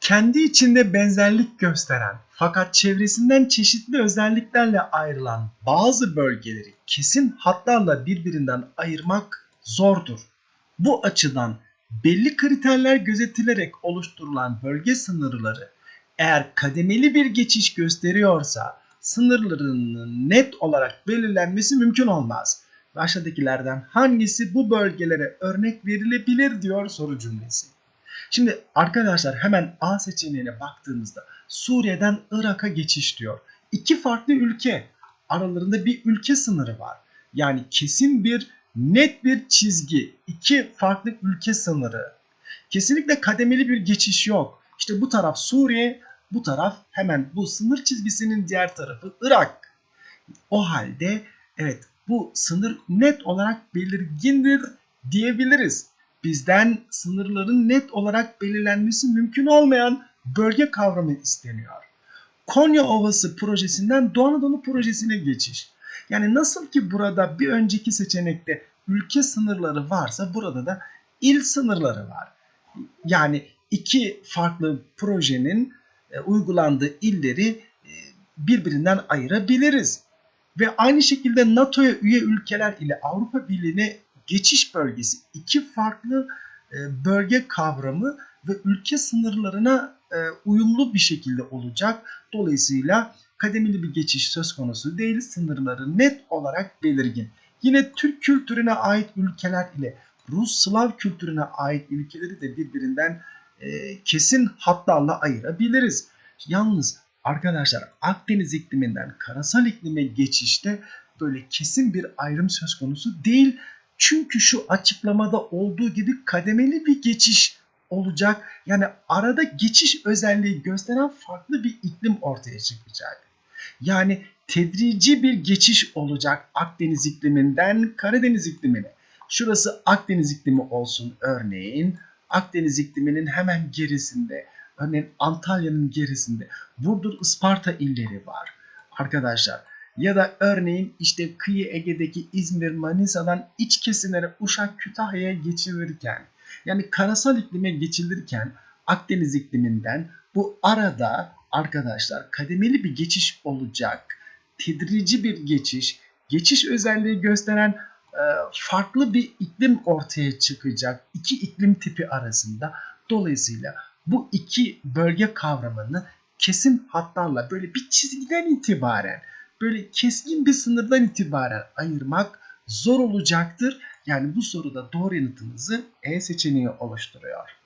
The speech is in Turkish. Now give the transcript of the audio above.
kendi içinde benzerlik gösteren fakat çevresinden çeşitli özelliklerle ayrılan bazı bölgeleri kesin hatlarla birbirinden ayırmak zordur. Bu açıdan belli kriterler gözetilerek oluşturulan bölge sınırları eğer kademeli bir geçiş gösteriyorsa sınırlarının net olarak belirlenmesi mümkün olmaz. Aşağıdakilerden hangisi bu bölgelere örnek verilebilir diyor soru cümlesi. Şimdi arkadaşlar hemen A seçeneğine baktığımızda Suriye'den Irak'a geçiş diyor. İki farklı ülke aralarında bir ülke sınırı var. Yani kesin bir net bir çizgi. iki farklı ülke sınırı. Kesinlikle kademeli bir geçiş yok. İşte bu taraf Suriye, bu taraf hemen bu sınır çizgisinin diğer tarafı Irak. O halde evet bu sınır net olarak belirgindir diyebiliriz. Bizden sınırların net olarak belirlenmesi mümkün olmayan bölge kavramı isteniyor. Konya Ovası projesinden Doğu Anadolu projesine geçiş. Yani nasıl ki burada bir önceki seçenekte ülke sınırları varsa burada da il sınırları var. Yani iki farklı projenin e, uygulandığı illeri e, birbirinden ayırabiliriz. Ve aynı şekilde NATO'ya üye ülkeler ile Avrupa Birliği'ne geçiş bölgesi iki farklı e, bölge kavramı ve ülke sınırlarına e, uyumlu bir şekilde olacak. Dolayısıyla kademeli bir geçiş söz konusu değil. Sınırları net olarak belirgin. Yine Türk kültürüne ait ülkeler ile Rus Slav kültürüne ait ülkeleri de birbirinden e, kesin hatlarla ayırabiliriz. Yalnız arkadaşlar Akdeniz ikliminden karasal iklime geçişte böyle kesin bir ayrım söz konusu değil. Çünkü şu açıklamada olduğu gibi kademeli bir geçiş olacak. Yani arada geçiş özelliği gösteren farklı bir iklim ortaya çıkacak. Yani tedrici bir geçiş olacak Akdeniz ikliminden Karadeniz iklimine. Şurası Akdeniz iklimi olsun örneğin. Akdeniz ikliminin hemen gerisinde, örneğin Antalya'nın gerisinde Burdur, Isparta illeri var arkadaşlar. Ya da örneğin işte kıyı Ege'deki İzmir, Manisa'dan iç kesimlere Uşak, Kütahya'ya geçilirken yani karasal iklime geçilirken Akdeniz ikliminden bu arada arkadaşlar kademeli bir geçiş olacak. Tedrici bir geçiş, geçiş özelliği gösteren e, farklı bir iklim ortaya çıkacak iki iklim tipi arasında. Dolayısıyla bu iki bölge kavramını kesin hatlarla böyle bir çizgiden itibaren böyle keskin bir sınırdan itibaren ayırmak zor olacaktır. Yani bu soruda doğru yanıtımızı E seçeneği oluşturuyor.